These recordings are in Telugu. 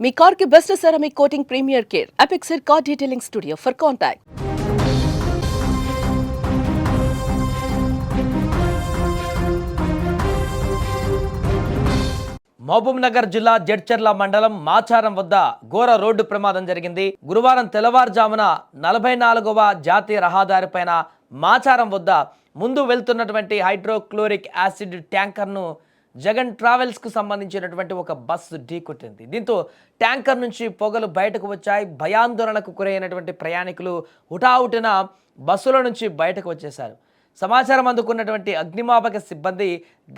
మీ కార్కి best ceramic coating premier care. అపెక్సర్ car detailing studio for contact Mahbub Nagar జిల్లా జడ్చర్ల మండలం మాచారం వద్ద ఘోర రోడ్డు ప్రమాదం జరిగింది. గురువారం తెల్లవారుజామున నలభై నాలుగవ జాతీయ రహదారిపైన మాచారం వద్ద ముందు వెళ్తున్నటువంటి హైడ్రోక్లోరిక్ యాసిడ్ ట్యాంకర్ను జగన్ ట్రావెల్స్కు సంబంధించినటువంటి ఒక బస్సు ఢీకొట్టింది దీంతో ట్యాంకర్ నుంచి పొగలు బయటకు వచ్చాయి. భయాందోళనకు గురైనటువంటి ప్రయాణికులు హుటాహుటిన బస్సుల నుంచి బయటకు వచ్చేశారు. సమాచారం అందుకున్నటువంటి అగ్నిమాపక సిబ్బంది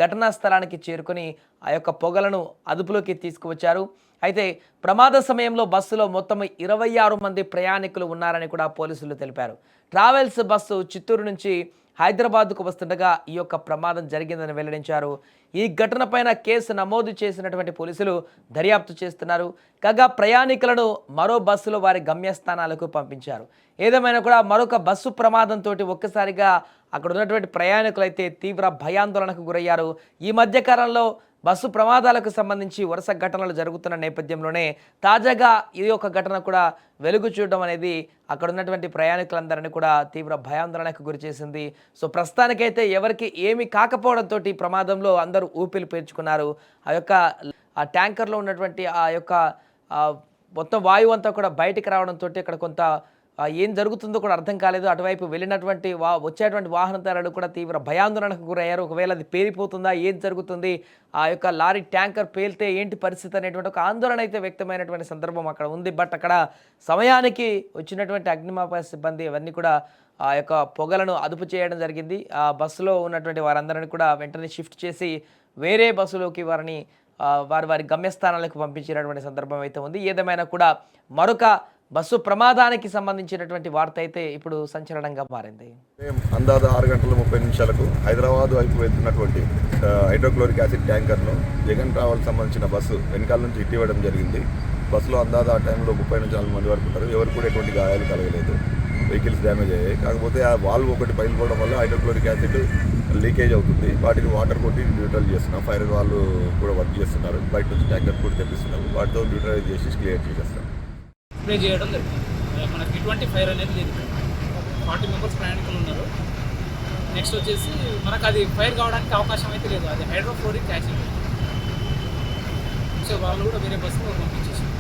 ఘటనా స్థలానికి చేరుకుని ఆ యొక్క పొగలను అదుపులోకి తీసుకువచ్చారు. అయితే ప్రమాద సమయంలో బస్సులో మొత్తం ఇరవై ఆరు మంది ప్రయాణికులు ఉన్నారని కూడా పోలీసులు తెలిపారు. ట్రావెల్స్ బస్సు చిత్తూరు నుంచి హైదరాబాద్కు వస్తుండగా ఈ యొక్క ప్రమాదం జరిగిందని వెల్లడించారు. ఈ ఘటనపైన కేసు నమోదు చేసినటువంటి పోలీసులు దర్యాప్తు చేస్తున్నారు. కాగా ప్రయాణికులను మరో బస్సులో వారి గమ్యస్థానాలకు పంపించారు. ఏదేమైనా కూడా మరొక బస్సు ప్రమాదంతో ఒక్కసారిగా అక్కడ ఉన్నటువంటి ప్రయాణికులు అయితే తీవ్ర భయాందోళనకు గురయ్యారు. ఈ మధ్య కాలంలో బస్సు ప్రమాదాలకు సంబంధించి వరుస ఘటనలు జరుగుతున్న నేపథ్యంలోనే తాజాగా ఇది ఒక ఘటన కూడా వెలుగు చూడడం అనేది అక్కడ ఉన్నటువంటి ప్రయాణికులందరినీ కూడా తీవ్ర భయాందోళనకు గురిచేసింది సో ప్రస్తుతానికైతే ఎవరికి ఏమి కాకపోవడంతో ఈ ప్రమాదంలో అందరూ ఊపిరి పీల్చుకున్నారు. ఆ యొక్క ఆ ట్యాంకర్లో ఉన్నటువంటి ఆ యొక్క మొత్తం వాయువు అంతా కూడా బయటికి రావడంతో ఇక్కడ కొంత ఏం జరుగుతుందో కూడా అర్థం కాలేదు. అటువైపు వెళ్ళినటువంటి వా వచ్చేటువంటి వాహనదారులు కూడా తీవ్ర భయాందోళనకు గురయ్యారు. ఒకవేళ అది పేలిపోతుందా ఏం జరుగుతుంది ఆ యొక్క లారీ ట్యాంకర్ పేలితే ఏంటి పరిస్థితి అనేటువంటి ఒక ఆందోళన అయితే వ్యక్తమైనటువంటి సందర్భం అక్కడ ఉంది. బట్ అక్కడ సమయానికి వచ్చినటువంటి అగ్నిమాపక సిబ్బంది అవన్నీ కూడా ఆ యొక్క పొగలను అదుపు చేయడం జరిగింది. ఆ బస్సులో ఉన్నటువంటి వారందరిని కూడా వెంటనే షిఫ్ట్ చేసి వేరే బస్సులోకి వారిని వారి వారి గమ్యస్థానాలకు పంపించినటువంటి సందర్భం అయితే ఉంది. ఏదేమైనా కూడా మరొక బస్సు ప్రమాదానికి సంబంధించినటువంటి వార్త అయితే ఇప్పుడు సంచలనంగా మారింది. ఉదయం అందాజ ఆరు గంటల ముప్పై నిమిషాలకు హైదరాబాద్ వైపు వెళ్తున్నటువంటి హైడ్రోక్లోరిక్ యాసిడ్ ట్యాంకర్ను జగన్ ట్రావెల్ సంబంధించిన బస్సు వెనకాల నుంచి ఇట్టి ఇవ్వడం జరిగింది. బస్సులో అందాజ ఆ టైంలో ముప్పై నుంచి నలభై మంది వరకు ఉంటారు. ఎవరు కూడా ఎటువంటి గాయాలు కలగలేదు. వెహికల్స్ డ్యామేజ్ అయ్యాయి. కాకపోతే ఆ వాల్వ్ ఒకటి పగిలిపోవడం వల్ల హైడ్రోక్లోరిక్ యాసిడ్ లీకేజ్ అవుతుంది. వాటిని వాటర్ కొట్టి న్యూట్రల్ చేస్తున్నాం ఫైర్ వాళ్ళు కూడా వర్క్ చేస్తున్నారు. బయట నుంచి ట్యాంకర్ కూడా తెప్పిస్తున్నాం వాటితో న్యూట్రలైజ్ చేసి క్లియర్ చేసేస్తాం అప్లై చేయడం లేదు మనకి ఎటువంటి ఫైర్ అనేది లేదు. ఫార్టీ మెంబర్స్ ప్రయాణికులు ఉన్నారు. నెక్స్ట్ వచ్చేసి మనకు అది ఫైర్ కావడానికి అవకాశం అయితే లేదు. అది హైడ్రోఫ్లోరిక్ క్యాచ్ సో వాళ్ళు కూడా వేరే బస్సులో పంపించేసారు